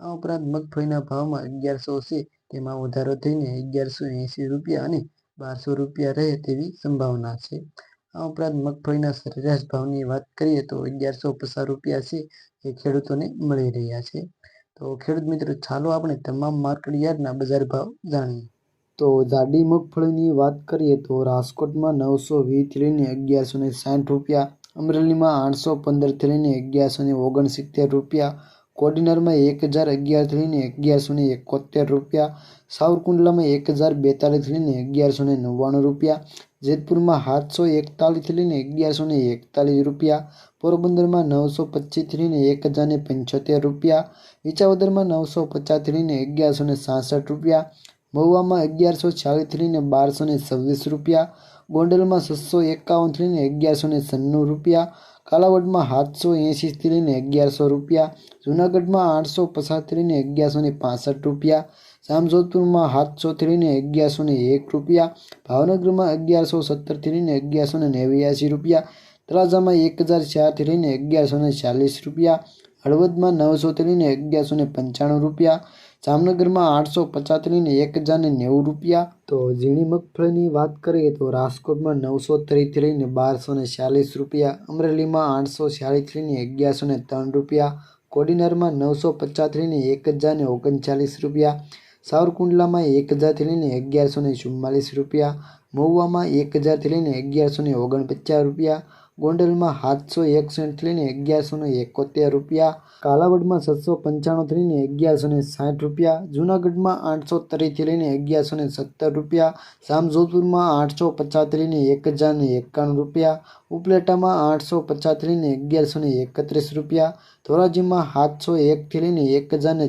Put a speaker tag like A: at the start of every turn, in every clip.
A: આ ઉપરાંત મગફળીના ભાવમાં અગિયારસો છે. તેમાં વધારો થઈને અગિયારસો એંસી રૂપિયા અને બારસો રૂપિયા રહે તેવી સંભાવના છે. આ ઉપરાંત મગફળીના સરેરાશ ભાવની વાત કરીએ તો અગિયારસો પચાસ રૂપિયા છે એ ખેડૂતોને મળી રહ્યા છે. તો ખેડૂત મિત્રો, ચાલો આપણે તમામ માર્કેટ યાર્ડના બજાર ભાવ જાણીએ. તો જાડી મગફળીની વાત કરીએ તો રાજકોટમાં નવસો વીસથી લઈને અગિયારસો ને સાઠ રૂપિયા, અમરેલીમાં આઠસો પંદરથી લઈને અગિયારસો ને ઓગણસિત્તેર રૂપિયા કોડીનારમાં એક હજાર અગિયારથી લઈને અગિયારસો ને એકોતેર રૂપિયા, સાવરકુંડલામાં એક હજાર બેતાલીસથી લઈને અગિયારસો ને નવ્વાણું રૂપિયા, જેતપુરમાં સાતસો એકતાલીસથી લઈને અગિયારસો ને એકતાલીસ રૂપિયા, પોરબંદરમાં નવસો પચીસથી લઈને એક હજાર ને પંચોતેર રૂપિયા વિચાવદરમાં નવસો પચાસથી લઈને અગિયારસો ને સાસઠ રૂપિયા, મહુવામાં અગિયારસો છ્યાલીસથી લઈને બારસો ને છવ્વીસ રૂપિયા, ગોંડલમાં છસો એકાવનથી લઈને અગિયારસો ને છન્નું રૂપિયા કાલાવડમાં સાતસો એંશીથી લઈને અગિયારસો રૂપિયા, જૂનાગઢમાં આઠસો પચાસથી લઈને અગિયારસો ને પાસઠ રૂપિયા જામજોધપુરમાં સાતસોથી લઈને અગિયારસો ને એક રૂપિયા, ભાવનગરમાં અગિયારસો સત્તરથી લઈને અગિયારસો ને નેવ્યાસી રૂપિયા, તળાજામાં એક હજાર ચારથી લઈને અગિયારસો ને ચાલીસ રૂપિયા, હળવદમાં નવસોથી લઈને અગિયારસો ને પંચાણું રૂપિયા જામનગરમાં આઠસો પચાસની ને એક હજારને નેવું રૂપિયા. તો ઝીણી મગફળીની વાત કરીએ તો રાજકોટમાં નવસો ત્રીસથી લઈને બારસો ને ચાલીસ રૂપિયા, અમરેલીમાં આઠસો ચાલીસથી લઈને અગિયારસો ને ત્રણ રૂપિયા, કોડીનારમાં નવસો પચાસથી લઈને એક હજાર ને ઓગણચાલીસ રૂપિયા, સાવરકુંડલામાં એક હજારથી લઈને અગિયારસો ને ચુમ્માલીસ રૂપિયા મહુવામાં એક હજારથી લઈને અગિયારસો ને ઓગણપચાસ રૂપિયા, ગોંડલમાં સાતસો એકસઠથી લઈને અગિયારસો ને એકોતેર રૂપિયા, કાલાવડમાં છસો પંચાણુંથી લઈને અગિયારસો ને સાઠ રૂપિયા, જૂનાગઢમાં આઠસો ત્રીસથી લઈને અગિયારસો ને સત્તર રૂપિયા જામજોધપુરમાં આઠસો પચાસથી લઈને એક હજાર ને એકાણું રૂપિયા, ઉપલેટામાં આઠસો પચાસથી લઈને અગિયારસો ને એકત્રીસ રૂપિયા, ધોરાજીમાં સાતસો એકથી લઈને એક હજાર ને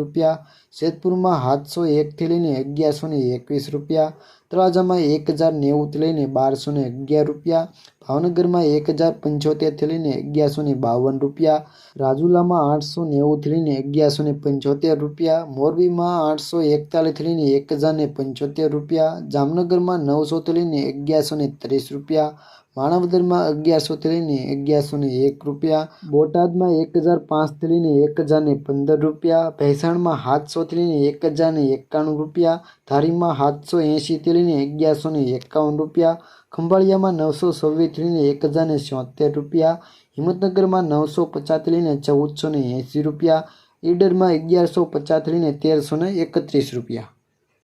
A: રૂપિયા જેતપુરમાં સાતસો એકથી લઈને અગિયારસો ને એકવીસ રૂપિયા તળાજામાં એક હજાર નેવુંથી લઈને બારસો ને અગિયાર રૂપિયા ભાવનગરમાં એક હજાર પંચોતેરથી લઈને અગિયારસો ને બાવન રૂપિયા, રાજુલામાં આઠસો નેવુંથી લઈને અગિયારસો ને પંચોતેર રૂપિયા, મોરબીમાં આઠસો એકતાલીસથી લઈને એક હજાર ને પંચોતેર રૂપિયા, જામનગરમાં નવસોથી લઈને અગિયારસો ને ત્રીસ રૂપિયા માણાવદરમાં અગિયારસોથી લઈને અગિયારસો ને એક રૂપિયા, બોટાદમાં એક હજાર પાંચથી લઈને એક હજાર ને પંદર રૂપિયા, ભેસાણમાં સાતસોથી લઈને એક હજાર ને એકાણું રૂપિયા, ધારીમાં સાતસો એંશીથી લઈને અગિયારસો ને એકાવન રૂપિયા, ખંભાળિયામાં નવસો છવ્વીસથી લઈને એક હજાર ને છોતેર રૂપિયા, હિંમતનગરમાં નવસો પચાસથી લઈને ચૌદસો ને એંસી રૂપિયા, ઈડરમાં અગિયારસો પચાસથી લઈને તેરસો ને એકત્રીસ રૂપિયા.